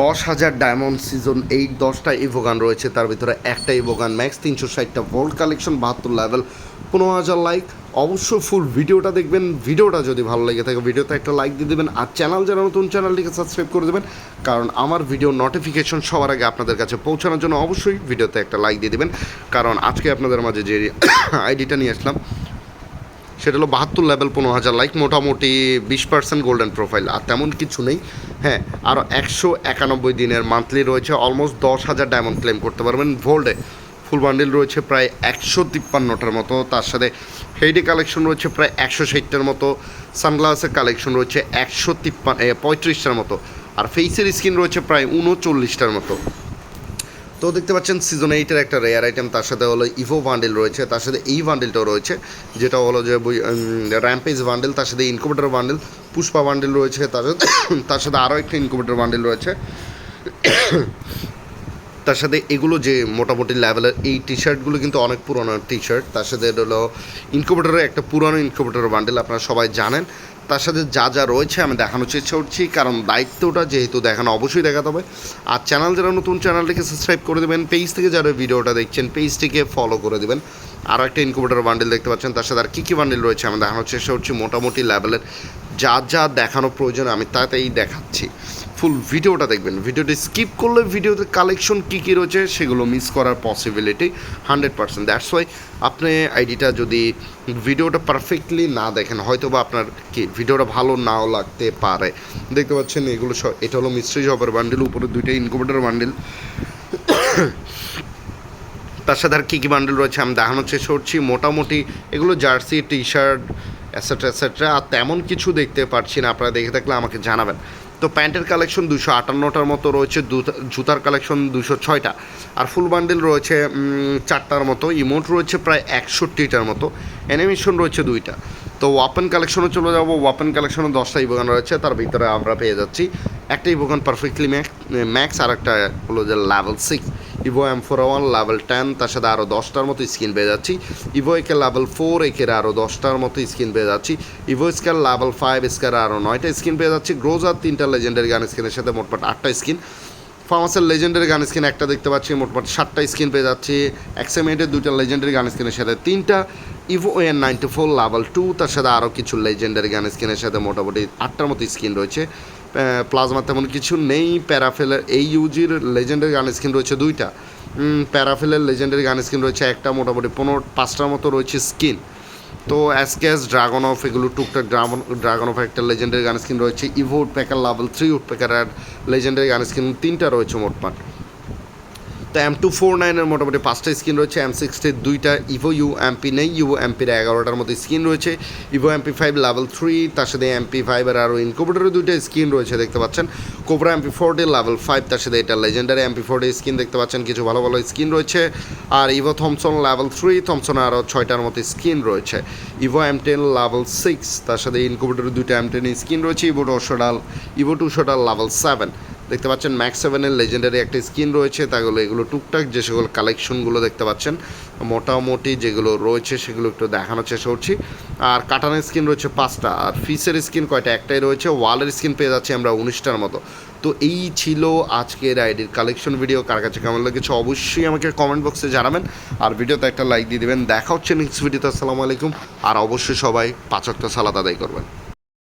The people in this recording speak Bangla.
দশ হাজার ডায়মন্ড সিজন এইট দশটা ইভোগান রয়েছে, তার ভিতরে একটা ইভোগান ম্যাক্স তিনশো ষাটটা ভোল্ট কালেকশন বাহাত্তর লেভেল পনেরো হাজার লাইক অবশ্যই ফুল ভিডিওটা দেখবেন, ভিডিওটা যদি ভালো লেগে থাকে, ভিডিওতে একটা লাইক দিয়ে দেবেন, আর চ্যানেল যারা নতুন, চ্যানেলটিকে সাবস্ক্রাইব করে দেবেন, কারণ আমার ভিডিও নোটিফিকেশন সবার আগে আপনাদের কাছে পৌঁছানোর জন্য অবশ্যই ভিডিওতে একটা লাইক দিয়ে দেবেন। কারণ আজকে আপনাদের মাঝে যে আইডিটা নিয়ে আসলাম, সেটা হলো বাহাত্তর লেভেল পনেরো হাজার লাইক মোটামুটি বিশ পার্সেন্ট গোল্ডেন প্রোফাইল আর তেমন কিছু নেই। হ্যাঁ আরও একশো একানব্বই দিনের মান্থলি রয়েছে অলমোস্ট দশ হাজার ডায়মন্ড ক্লেম করতে পারবেন। ভোল্ডে ফুল বান্ডিল রয়েছে প্রায় একশো তিপ্পান্নটার মতো, তার সাথে হেডে কালেকশন রয়েছে প্রায় একশো ষাটটার মতো সানগ্লাসের কালেকশন রয়েছে একশো তিপ্পান্ন পঁয়ত্রিশটার মতো, আর ফেসের স্কিন রয়েছে প্রায় উনচল্লিশটার মতো। তো দেখতে পাচ্ছেন সিজন এইটের একটা রেয়ার আইটেম তার সাথে হলো ইভো বান্ডেল রয়েছে, তার সাথে এই বান্ডেলটাও রয়েছে, যেটা হলো যে র্যাম্পেজ বান্ডেল তার সাথে ইনকোভেটার বান্ডেল পুষ্পা বান্ডেল রয়েছে, তার সাথে তার সাথে আরও একটা ইনকুবেটার বান্ডেল রয়েছে। তার সাথে এগুলো যে মোটামুটি লেভেলের এই টি শার্টগুলো কিন্তু অনেক পুরনো টি শার্ট তার সাথে এটা হলো ইনকুবেটরের একটা পুরনো ইনকুবেটর বান্ডেল আপনারা সবাই জানেন। তার সাথে যা যা রয়েছে আমি দেখানোর চেষ্টা করছি, কারণ দায়িত্বটা যেহেতু দেখানো অবশ্যই দেখাতে হবে। আর চ্যানেল যারা নতুন চ্যানেলটিকে সাবস্ক্রাইব করে দেবেন। পেজ থেকে যারা ভিডিওটা দেখছেন পেজটিকে ফলো করে দেবেন। আরও একটা ইনকুবেটর বান্ডেল দেখতে পাচ্ছেন, তার সাথে আর কী কী বান্ডেল রয়েছে আমি দেখানোর চেষ্টা করছি। মোটামুটি লেভেলের যা যা দেখানো প্রয়োজন আমি তাতেই দেখাচ্ছি। ফুল ভিডিওটা দেখবেন। ভিডিওটি স্কিপ করলে ভিডিওতে কালেকশন কী কী রয়েছে সেগুলো মিস করার possibility hundred percent that's why আপনি আইডিটা যদি ভিডিওটা পারফেক্টলি না দেখেন হয়তো বা আপনার কি ভিডিওটা ভালো নাও লাগতে পারে। দেখতে পাচ্ছেন এগুলো সব, এটা হলো মিস্ট্রি জবের বান্ডেল উপরে দুইটা ইনকুবেটর বান্ডেল তার সাথে আর কী কী বান্ডেল রয়েছে আমি দেখানোর চেষ্টা করছি। মোটামুটি এগুলো জার্সি টি শার্ট অ্যাসেট্রা অ্যাসেট্রা আর তেমন কিছু দেখতে পাচ্ছি না, আপনারা দেখে থাকলে আমাকে জানাবেন। তো প্যান্টের কালেকশন দুশো আটান্নটার মতো রয়েছে জুতার কালেকশন দুশো ছয়টা। আর ফুল বান্ডেল রয়েছে চারটার মতো। ইমোট রয়েছে প্রায় একষট্টিটার মতো। অ্যানিমেশন রয়েছে দুইটা। তো ওয়াপেন কালেকশনও চলে যাব। ওয়াপেন কালেকশনও দশটা ইভোগান রয়েছে। তার ভিতরে আমরা পেয়ে যাচ্ছি। একটা evo gun perfectly max max আর একটা হলো যে level six. Evo M four one level ten তার সাথে আরও দশটার মতো স্কিন পেয়ে যাচ্ছি। ইভো একে লেভেল ফোর একের আরও দশটার মতো স্কিন পেয়ে যাচ্ছি। Evo scar level five scar আরও নয়টা স্কিন পেয়ে যাচ্ছি। গ্রোজার তিনটা লেজেন্ডারি গান স্কিনের সাথে মোটমাট আটটা স্কিন। ফার্মাসের লেজেন্ডারি গান স্কিন একটা দেখতে পাচ্ছি, মোটমাট সাতটা স্কিন পেয়ে যাচ্ছি। এক্সএমএটের দুইটা লেজেন্ডারি গান স্কিনের সাথে তিনটা। Evo N ninety four level two তার সাথে আরও কিছু লেজেন্ডারি গান স্কিনের সাথে মোটামুটি আটটার মতো স্কিন রয়েছে। প্লাজমা তেমন কিছু নেই। প্যারাফেলের এই ইউজির লেজেন্ডের গান স্কিন রয়েছে দুইটা। প্যারাফেলের লেজেন্ডের গান স্কিন রয়েছে একটা, মোটামুটি পনেরো, পাঁচটার মতো রয়েছে স্কিন তো অ্যাসকেস ড্রাগন অফ এগুলো টুকটাক ড্রাগন ড্রাগন অফ একটা লেজেন্ডের গান স্কিন রয়েছে। Evo woodpecker level three woodpecker লেজেন্ডের gun skin তিনটা রয়েছে মোটমাট তো এম টু ফোর নাইনের মোটামুটি পাঁচটা স্ক্রিন রয়েছে এম সিক্সটির দুইটা ইভো ইউ এমপি নেই ইভো এমপির এগারোটার মতো স্কিন রয়েছে। Evo MP five level three তার সাথে এমপি ফাইভের আরও ইনকুবেটরের দুইটা স্ক্রিন রয়েছে দেখতে পাচ্ছেন। Cobra MP forty level five তার সাথে এটা লেজেন্ডারি এমপি ফোরটি স্ক্রিন দেখতে পাচ্ছেন, কিছু ভালো ভালো স্ক্রিন রয়েছে। আর ইভো থমসন লেভেল থ্রি থমসনের আরও ছয়টার মতো স্ক্রিন রয়েছে। Evo M ten level six তার সাথে ইনকুবেটরের দুইটা এম টেন স্কিন রয়েছে ইভো টুশোডাল ইভো টুশোডাল লেভেল সেভেন দেখতে পাচ্ছেন ম্যাক্স সেভেনের লেজেন্ডারি একটা স্কিন রয়েছে, তাগুলো, এগুলো টুকটাক যে সকল কালেকশনগুলো দেখতে পাচ্ছেন, মোটামুটি যেগুলো রয়েছে সেগুলো একটু দেখানোর চেষ্টা করছি। আর কাটানের স্কিন রয়েছে পাঁচটা, আর ফিসের স্কিন কয়টা? একটাই রয়েছে ওয়ালের স্কিন পেয়ে যাচ্ছি আমরা উনিশটার মতো। তো এই ছিল আজকের আইডির কালেকশন ভিডিও কার কাছে কেমন লেগেছে অবশ্যই আমাকে কমেন্ট বক্সে জানাবেন, আর ভিডিওতে একটা লাইক দিয়ে দেবেন। দেখা হচ্ছে নেক্সট ভিডিওতে আসসালামু আলাইকুম, আর অবশ্যই সবাই পাঁচকটা সালাদ আদায় করবেন।